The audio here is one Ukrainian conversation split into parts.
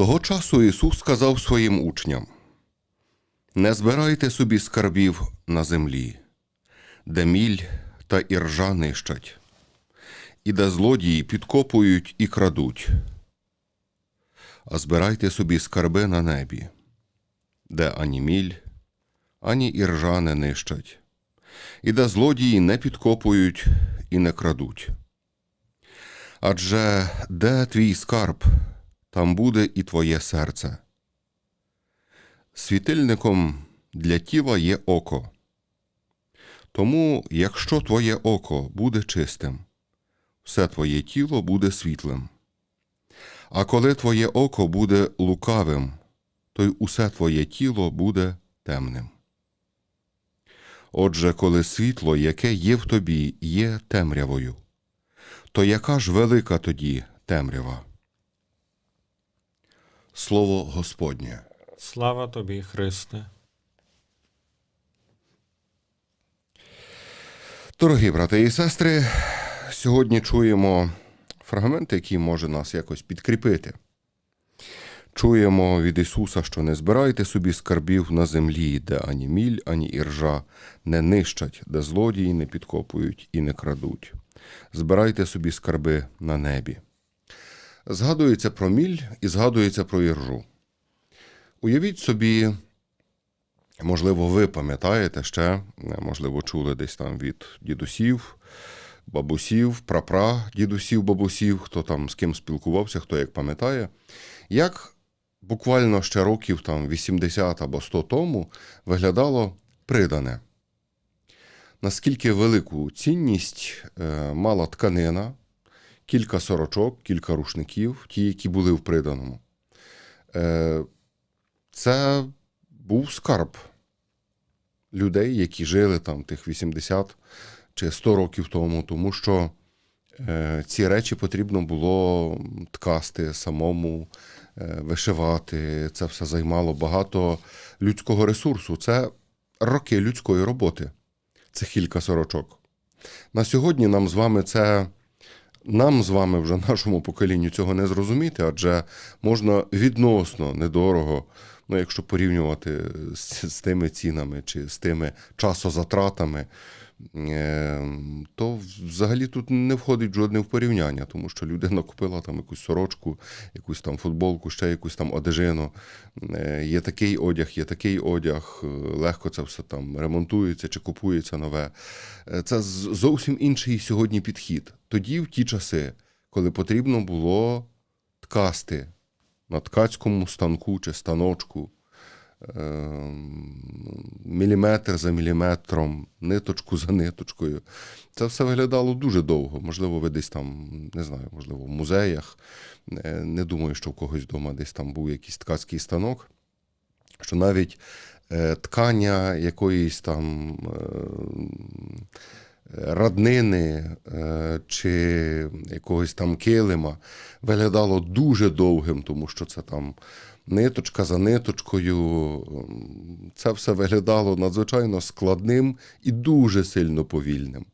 Того часу Ісус сказав своїм учням: Не збирайте собі скарбів на землі, де міль та іржа нищать, і де злодії підкопують і крадуть. А збирайте собі скарби на небі, де ані міль, ані іржа не нищать, і де злодії не підкопують і не крадуть. Адже де твій скарб, там буде і твоє серце. Світильником для тіла є око. Тому, якщо твоє око буде чистим, все твоє тіло буде світлим. А коли твоє око буде лукавим, то й усе твоє тіло буде темним. Отже, коли світло, яке є в тобі, є темрявою, то яка ж велика тоді темрява? Слово Господнє. Слава тобі, Христе. Дорогі брати і сестри, сьогодні чуємо фрагмент, який може нас якось підкріпити. Чуємо від Ісуса, що не збирайте собі скарбів на землі, де ані міль, ані іржа не нищать, де злодії не підкопують і не крадуть. Збирайте собі скарби на небі. Згадується про міль і згадується про іржу. Уявіть собі, можливо, ви пам'ятаєте ще, можливо, чули десь там від дідусів, бабусів, прапра дідусів, бабусів, хто там з ким спілкувався, хто як пам'ятає, як буквально ще років там 80 або 100 тому виглядало придане. Наскільки велику цінність е, мала тканина, кілька сорочок, кілька рушників, ті, які були в приданому. Е, це був скарб людей, які жили там тих 80 чи 100 років тому, тому що е, ці речі потрібно було ткасти самому, е, вишивати. Це все займало багато людського ресурсу. Це роки людської роботи, це кілька сорочок. На сьогодні нам з вами це. Нам з вами вже нашому поколінню цього не зрозуміти, адже можна відносно недорого, ну якщо порівнювати з, з тими цінами чи з тими часозатратами, е, то взагалі тут не входить жодне в порівняння, тому що людина купила там якусь сорочку, якусь там футболку, ще якусь там одежину. Е, Є такий одяг, є такий одяг, е, легко це все там ремонтується чи купується нове. Е, Це зовсім інший сьогодні підхід. Тоді, в ті часи, коли потрібно було ткасти на ткацькому станку чи станочку, ем, міліметр за міліметром, ниточку за ниточкою. Це все виглядало дуже довго. Можливо, ви десь там, не знаю, можливо, в музеях. Е, Не думаю, що в когось вдома десь там був якийсь ткацький станок. Що навіть е, ткання якоїсь там е, раднини е, чи якогось там килима виглядало дуже довгим, тому що це там ниточка за ниточкою. Це все виглядало надзвичайно складним і дуже сильно повільним.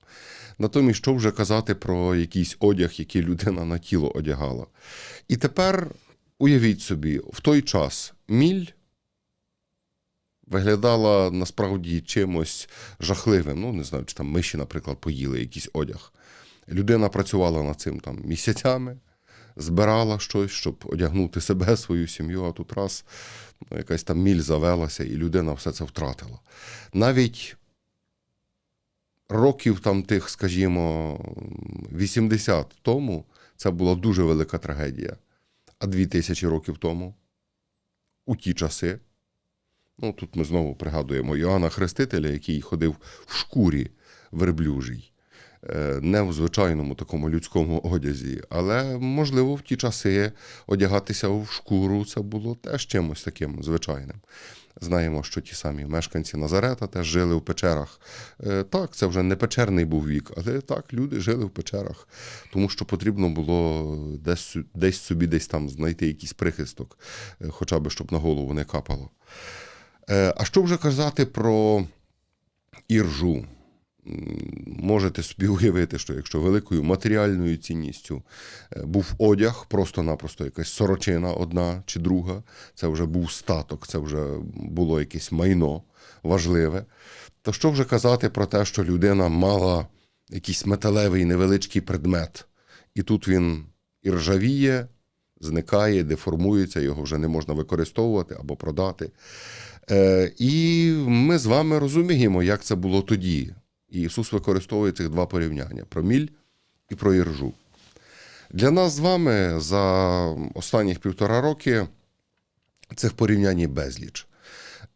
Натомість, що вже казати про якийсь одяг, який людина на тіло одягала. І тепер уявіть собі, в той час міль виглядала насправді чимось жахливим. Ну, не знаю, чи там миші, наприклад, поїли якийсь одяг. Людина працювала над цим там місяцями, збирала щось, щоб одягнути себе, свою сім'ю, а тут раз ну, якась там міль завелася, і людина все це втратила. Навіть років там тих, скажімо, 80 тому це була дуже велика трагедія. А 2000 років тому, у ті часи, Ну, тут ми знову пригадуємо Йоанна Хрестителя, який ходив в шкурі верблюжій, Е, не в звичайному такому людському одязі. Але, можливо, в ті часи одягатися в шкуру це було теж чимось таким звичайним. Знаємо, що ті самі мешканці Назарета теж жили в печерах. Е, Так, це вже не печерний був вік, але так, люди жили в печерах, тому що потрібно було десь, десь собі десь там знайти якийсь прихисток, е, хоча б щоб на голову не капало. Е, А що вже казати про іржу? можете собі уявити, що якщо великою матеріальною цінністю е, був одяг, просто-напросто якась сорочина одна чи друга, це вже був статок, це вже було якесь майно важливе. То що вже казати про те, що людина мала якийсь металевий невеличкий предмет, і тут він і ржавіє, зникає, деформується, його вже не можна використовувати або продати. Е, і ми з вами розуміємо, як це було тоді. І Ісус використовує цих два порівняння: про міль і про іржу. Для нас з вами за останніх півтора роки цих порівнянь безліч.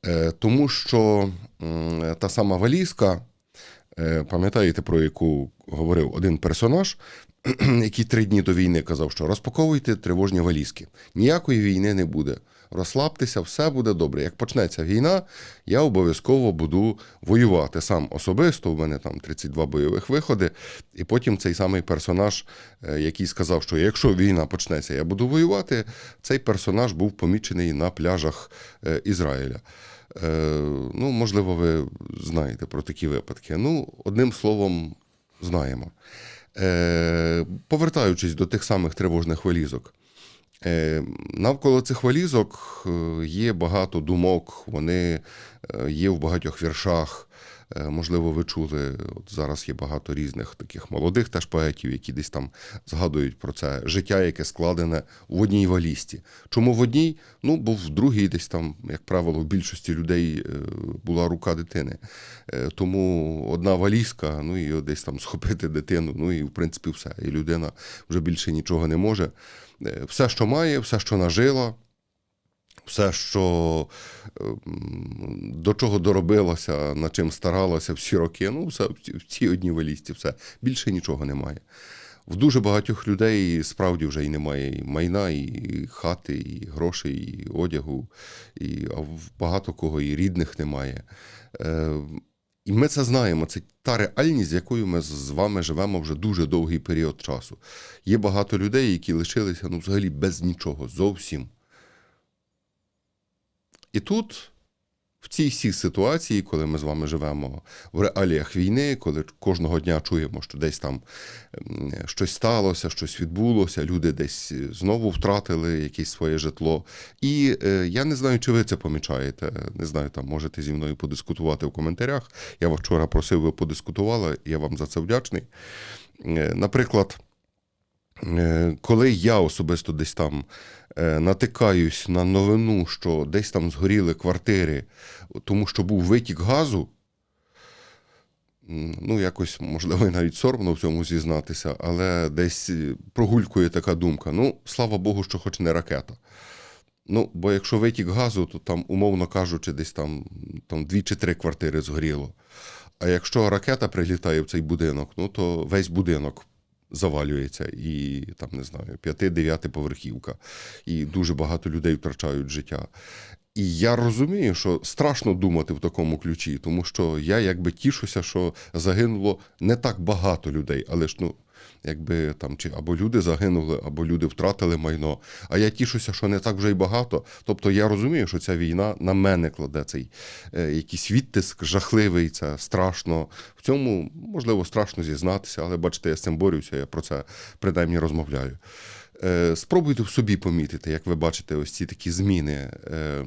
Е, Тому що та сама валізка, е, пам'ятаєте, про яку говорив один персонаж, який три дні до війни казав, що розпаковуйте тривожні валізки. Ніякої війни не буде. Розслабтеся, все буде добре. Як почнеться війна, я обов'язково буду воювати сам особисто. У мене там 32 бойових виходи. І потім цей самий персонаж, е, який сказав, що якщо війна почнеться, я буду воювати. Цей персонаж був помічений на пляжах е, Ізраїля. Е, Ну, можливо, ви знаєте про такі випадки. Ну, одним словом, знаємо. Повертаючись до тих самих тривожних валізок. Е, Навколо цих валізок е, є багато думок, вони е, є в багатьох віршах. Е, Можливо, ви чули, от зараз є багато різних таких молодих теж поетів, які десь там згадують про це життя, яке складене в одній валізці. Чому в одній? Ну, бо в другій десь там, як правило, в більшості людей е, була рука дитини. Е, Тому одна валізка, ну і десь там схопити дитину, ну і в принципі все. І людина вже більше нічого не може. Все, що має, все, що нажила, все, що ем, до чого доробилося, над чим старалося всі роки, ну, все в цій одній валізці, все. Більше нічого немає. В дуже багатьох людей справді вже і немає і майна, і хати, і грошей, і одягу, і, а в багато кого і рідних немає. Е, і ми це знаємо. Це та реальність, з якою ми з вами живемо вже дуже довгий період часу. Є багато людей, які лишилися ну, взагалі без нічого зовсім. І тут, в цій всій ситуації, коли ми з вами живемо в реаліях війни, коли кожного дня чуємо, що десь там щось сталося, щось відбулося, люди десь знову втратили якесь своє житло. І е, я не знаю, чи ви це помічаєте. Не знаю, там можете зі мною подискутувати в коментарях. Я вас вчора просив, ви подискутували, я вам за це вдячний. Е, Наприклад, коли я особисто десь там е, натикаюсь на новину, що десь там згоріли квартири, тому що був витік газу, ну якось, можливо, навіть соромно в цьому зізнатися, але десь е, прогулькує така думка: ну, слава Богу, що хоч не ракета. Ну, бо якщо витік газу, то там, умовно кажучи, десь там, там дві чи три квартири згоріло. А якщо ракета прилітає в цей будинок, ну то весь будинок завалюється, і там не знаю, п'яти-дев'яти поверхівка, і дуже багато людей втрачають життя. І я розумію, що страшно думати в такому ключі, тому що я якби тішуся, що загинуло не так багато людей, але ж ну. Якби там чи або люди загинули, або люди втратили майно. А я тішуся, що не так вже й багато. Тобто я розумію, що ця війна на мене кладе цей е, якийсь відтиск жахливий, це страшно. В цьому можливо страшно зізнатися, але бачите, я з цим борюся, я про це принаймні розмовляю. Е, спробуйте в собі помітити, як ви бачите, ось ці такі зміни. Е,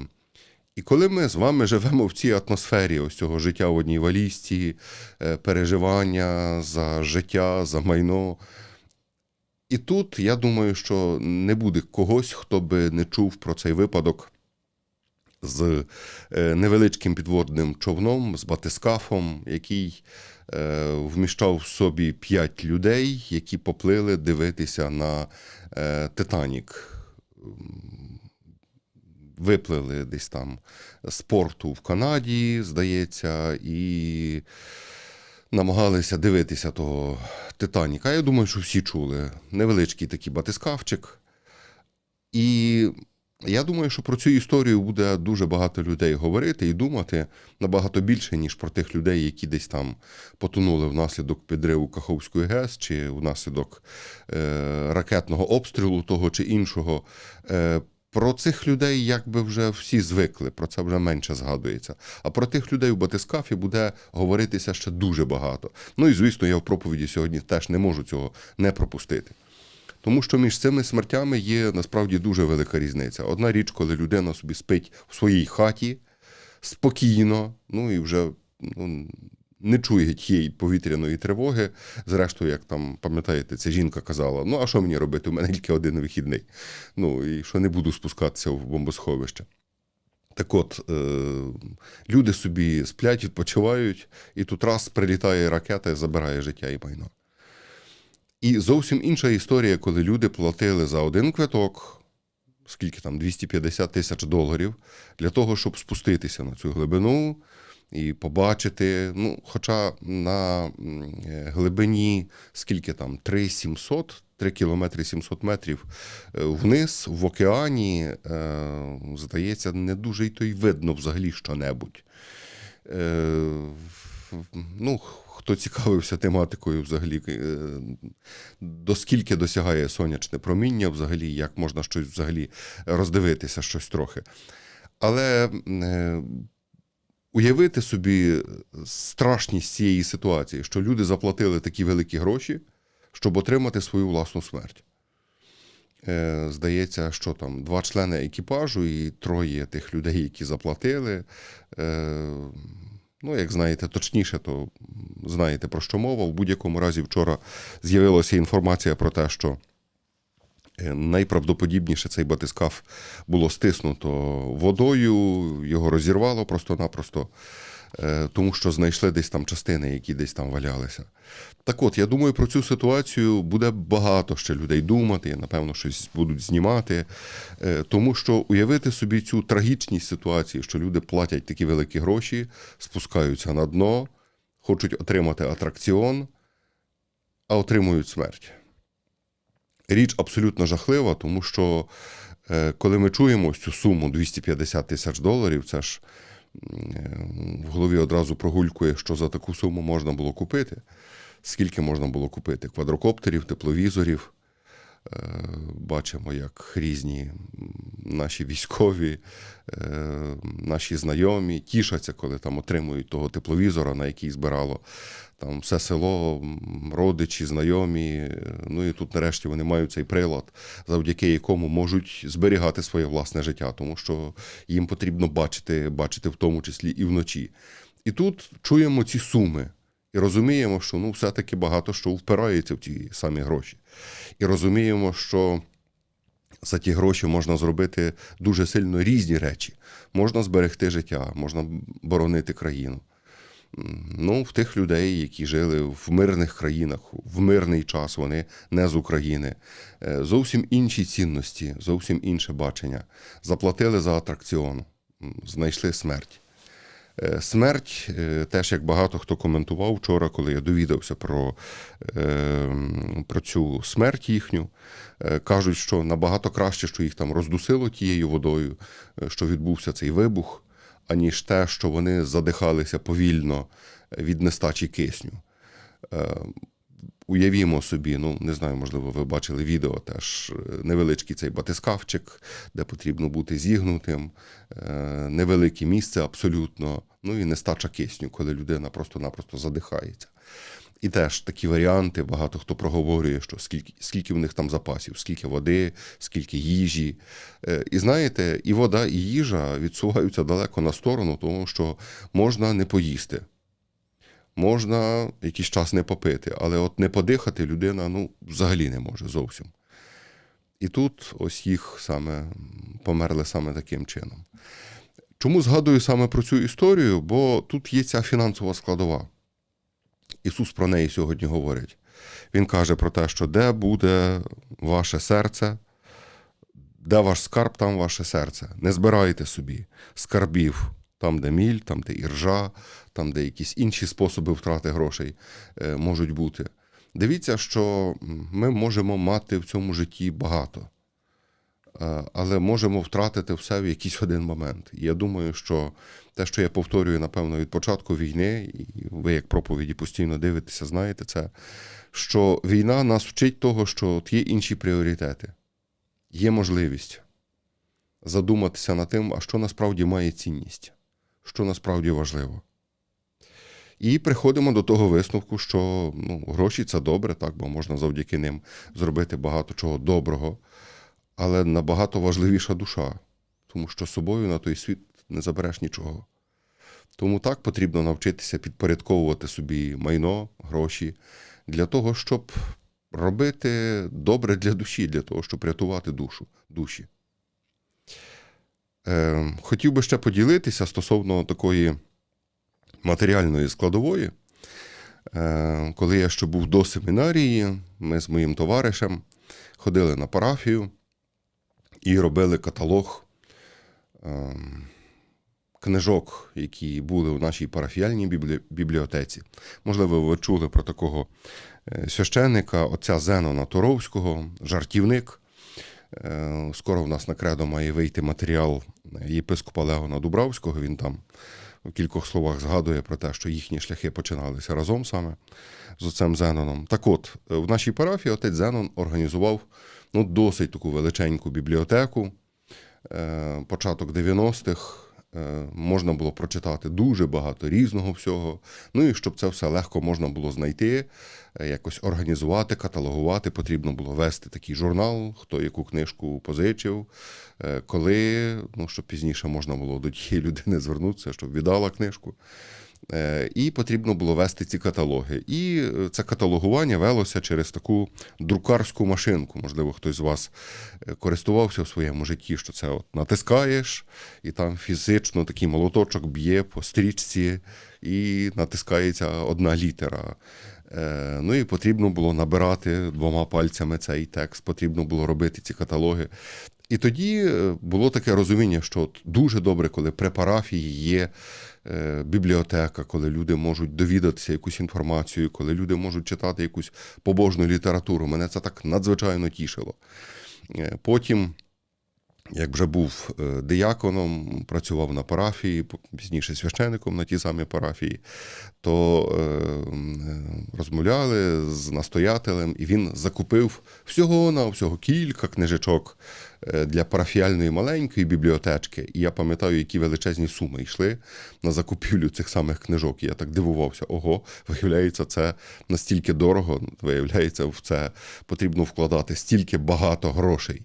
і коли ми з вами живемо в цій атмосфері ось цього життя в одній валізці, е, переживання за життя, за майно. І тут я думаю, що не буде когось, хто би не чув про цей випадок з е, невеличким підводним човном, з батискафом, який е, вміщав в собі п'ять людей, які поплили дивитися на Титанік виплили десь там з порту в Канаді, здається, і намагалися дивитися того Титаніка. Я думаю, що всі чули. Невеличкий такий батискавчик. І я думаю, що про цю історію буде дуже багато людей говорити і думати набагато більше, ніж про тих людей, які десь там потонули внаслідок підриву Каховської ГЕС чи внаслідок е, ракетного обстрілу того чи іншого. Е, Про цих людей якби вже всі звикли, про це вже менше згадується. А про тих людей в батискафі буде говоритися ще дуже багато. Ну і звісно, я в проповіді сьогодні теж не можу цього не пропустити. Тому що між цими смертями є насправді дуже велика різниця. Одна річ, коли людина собі спить в своїй хаті спокійно, ну і вже ну, не чує тієї повітряної тривоги. Зрештою, як там пам'ятаєте, ця жінка казала: ну а що мені робити? У мене тільки один вихідний. Ну і що не буду спускатися в бомбосховище. Так от, е, люди собі сплять, відпочивають, і тут раз прилітає ракета забирає життя і майно. І зовсім інша історія, коли люди платили за один квиток, скільки там, 250 тисяч доларів, для того, щоб спуститися на цю глибину і побачити. Ну, хоча на е, глибині, скільки там, 3 700, 3 кілометри 700 метрів е, вниз, в океані, е, здається, не дуже й то й видно взагалі що-небудь. Ну, хто цікавився тематикою взагалі, е, до скільки досягає сонячне проміння, взагалі, як можна щось взагалі роздивитися, щось трохи. Але уявити собі страшність цієї ситуації, що люди заплатили такі великі гроші, щоб отримати свою власну смерть. Е, Здається, що там два члени екіпажу і троє тих людей, які заплатили. Е, Ну, як знаєте, точніше, то знаєте про що мова. В будь-якому разі вчора з'явилася інформація про те, що найправдоподібніше цей батискаф було стиснуто водою, його розірвало просто-напросто, е, тому що знайшли десь там частини, які десь там валялися. Так от, я думаю, про цю ситуацію буде багато ще людей думати, напевно, щось будуть знімати. Е, Тому що уявити собі цю трагічність ситуації, що люди платять такі великі гроші, спускаються на дно, хочуть отримати атракціон, а отримують смерть. Річ абсолютно жахлива, тому що е, коли ми чуємо цю суму 250 тисяч доларів, це ж е, в голові одразу прогулькує, що за таку суму можна було купити. Скільки можна було купити? Квадрокоптерів, тепловізорів. Е, Бачимо, як різні наші військові, е, наші знайомі тішаться, коли там отримують того тепловізора, на який збирало там все село, родичі, знайомі. Ну і тут нарешті вони мають цей прилад, завдяки якому можуть зберігати своє власне життя, тому що їм потрібно бачити, бачити в тому числі і вночі. І тут чуємо ці суми. І розуміємо, що ну, все-таки багато що впирається в ті самі гроші. І розуміємо, що за ті гроші можна зробити дуже сильно різні речі. Можна зберегти життя, можна боронити країну. Ну, в тих людей, які жили в мирних країнах, в мирний час, вони не з України. Е, Зовсім інші цінності, зовсім інше бачення. Заплатили за атракціон, знайшли смерть. Е, Смерть, е, теж як багато хто коментував вчора, коли я довідався про, е, про цю смерть їхню, е, кажуть, що набагато краще, що їх там роздусило тією водою, що відбувся цей вибух, аніж те, що вони задихалися повільно від нестачі кисню. Уявімо собі, ну не знаю, можливо, ви бачили відео теж е, невеличкий цей батискафчик, де потрібно бути зігнутим, е, невелике місце абсолютно, ну і нестача кисню, коли людина просто-напросто задихається. І теж такі варіанти, багато хто проговорює, що скільки, скільки в них там запасів, скільки води, скільки їжі. Е, І знаєте, і вода, і їжа відсуваються далеко на сторону, тому що можна не поїсти можна якийсь час не попити, але от не подихати людина ну, взагалі не може зовсім. І тут ось їх саме померли саме таким чином. Чому згадую саме про цю історію? Бо тут є ця фінансова складова. Ісус про неї сьогодні говорить. Він каже про те, що де буде ваше серце, де ваш скарб, там ваше серце. Не збирайте собі скарбів там, де міль, там, де іржа, там, де якісь інші способи втрати грошей е, можуть бути. Дивіться, що ми можемо мати в цьому житті багато, е, але можемо втратити все в якийсь один момент. І я думаю, що те, що я повторюю, напевно, від початку війни, і ви, як проповіді, постійно дивитеся, знаєте це, що війна нас вчить того, що є інші пріоритети, є можливість. задуматися над тим, а що насправді має цінність, що насправді важливо. І приходимо до того висновку, що ну, гроші це добре, так, бо можна завдяки ним зробити багато чого доброго, але набагато важливіша душа, тому що з собою на той світ не забереш нічого. Тому так потрібно навчитися підпорядковувати собі майно, гроші для того, щоб робити добре для душі, для того, щоб рятувати душу, душі. Е, хотів би ще поділитися стосовно такої матеріальної складової. Е, коли я ще був до семінарії, ми з моїм товаришем ходили на парафію і робили каталог е, книжок, які були в нашій парафіальній бібліотеці. Можливо, ви чули про такого е, священника, отця Зенона Торовського, жартівник. Е, Скоро в нас на кредо має вийти матеріал єпископа Леона Дубравського. Він там в кількох словах згадує про те, що їхні шляхи починалися разом саме з отцем Зеноном. Так от, е, в нашій парафії отець Зенон організував ну, досить таку величеньку бібліотеку. Е, Початок 90-х е, можна було прочитати дуже багато різного всього. Ну і щоб це все легко можна було знайти, е, якось організувати, каталогувати, потрібно було вести такий журнал, хто яку книжку позичив, е, коли, ну, щоб пізніше можна було до тієї людини звернутися, щоб віддала книжку. Е, І потрібно було вести ці каталоги. І е, це каталогування велося через таку друкарську машинку. Можливо, хтось з вас е, користувався в своєму житті, що це от натискаєш, і там фізично такий молоточок б'є по стрічці, і натискається одна літера. Ну і потрібно було набирати двома пальцями цей текст, потрібно було робити ці каталоги. І тоді було таке розуміння, що от дуже добре, коли при парафії є бібліотека, коли люди можуть довідатися якусь інформацію, коли люди можуть читати якусь побожну літературу. Мене це так надзвичайно тішило. Е, Потім, як вже був е, дияконом, працював на парафії, пізніше священником на тій самій парафії, то е, розмовляли з настоятелем, і він закупив всього на всього кілька книжечок е, для парафіальної маленької бібліотечки. І я пам'ятаю, які величезні суми йшли на закупівлю цих самих книжок. І я так дивувався: ого, виявляється, це настільки дорого. Виявляється, в це потрібно вкладати стільки багато грошей.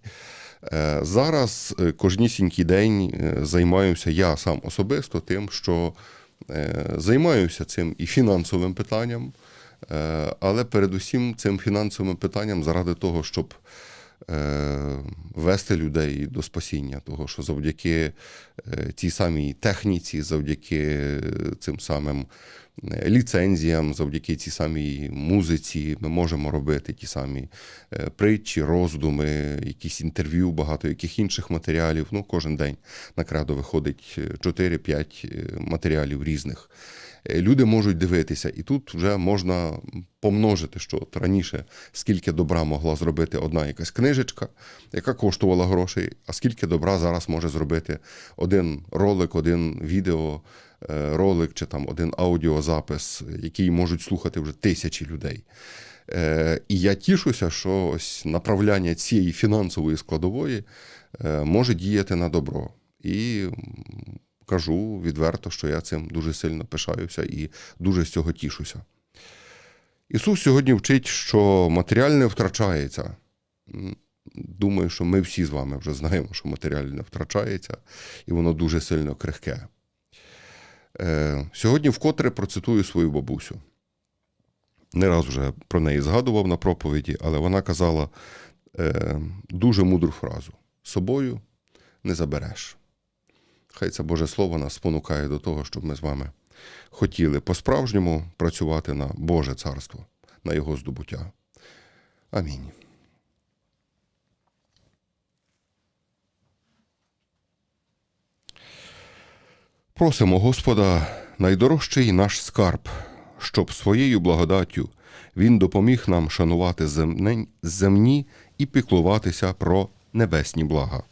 Е, Зараз е, кожнісінький день е, займаюся я сам особисто тим, що займаюся цим і фінансовим питанням, але передусім цим фінансовим питанням заради того, щоб вести людей до спасіння, того, що завдяки цій самій техніці, завдяки цим самим ліцензіям, завдяки цій самій музиці, ми можемо робити ті самі е, притчі, роздуми, якісь інтерв'ю, багато яких інших матеріалів. Ну, кожен день на кредо виходить е, 4-5 е, матеріалів різних. Е, Люди можуть дивитися, і тут вже можна помножити, що от раніше скільки добра могла зробити одна якась книжечка, яка коштувала грошей, а скільки добра зараз може зробити один ролик, один відео, е, чи там один аудіозапис, який можуть слухати вже тисячі людей. Е, І я тішуся, що ось направляння цієї фінансової складової може діяти на добро. І кажу відверто, що я цим дуже сильно пишаюся і дуже з цього тішуся. Ісус сьогодні вчить, що матеріальне втрачається. Думаю, що ми всі з вами вже знаємо, що матеріальне втрачається, і воно дуже сильно крихке. Е, Сьогодні вкотре процитую свою бабусю. Не раз вже про неї згадував на проповіді, але вона казала е, дуже мудру фразу: собою не забереш. Хай це Боже Слово нас спонукає до того, щоб ми з вами хотіли по-справжньому працювати на Боже царство, на його здобуття. Амінь. Просимо Господа, найдорожчий наш скарб, щоб своєю благодаттю Він допоміг нам шанувати земні і піклуватися про небесні блага.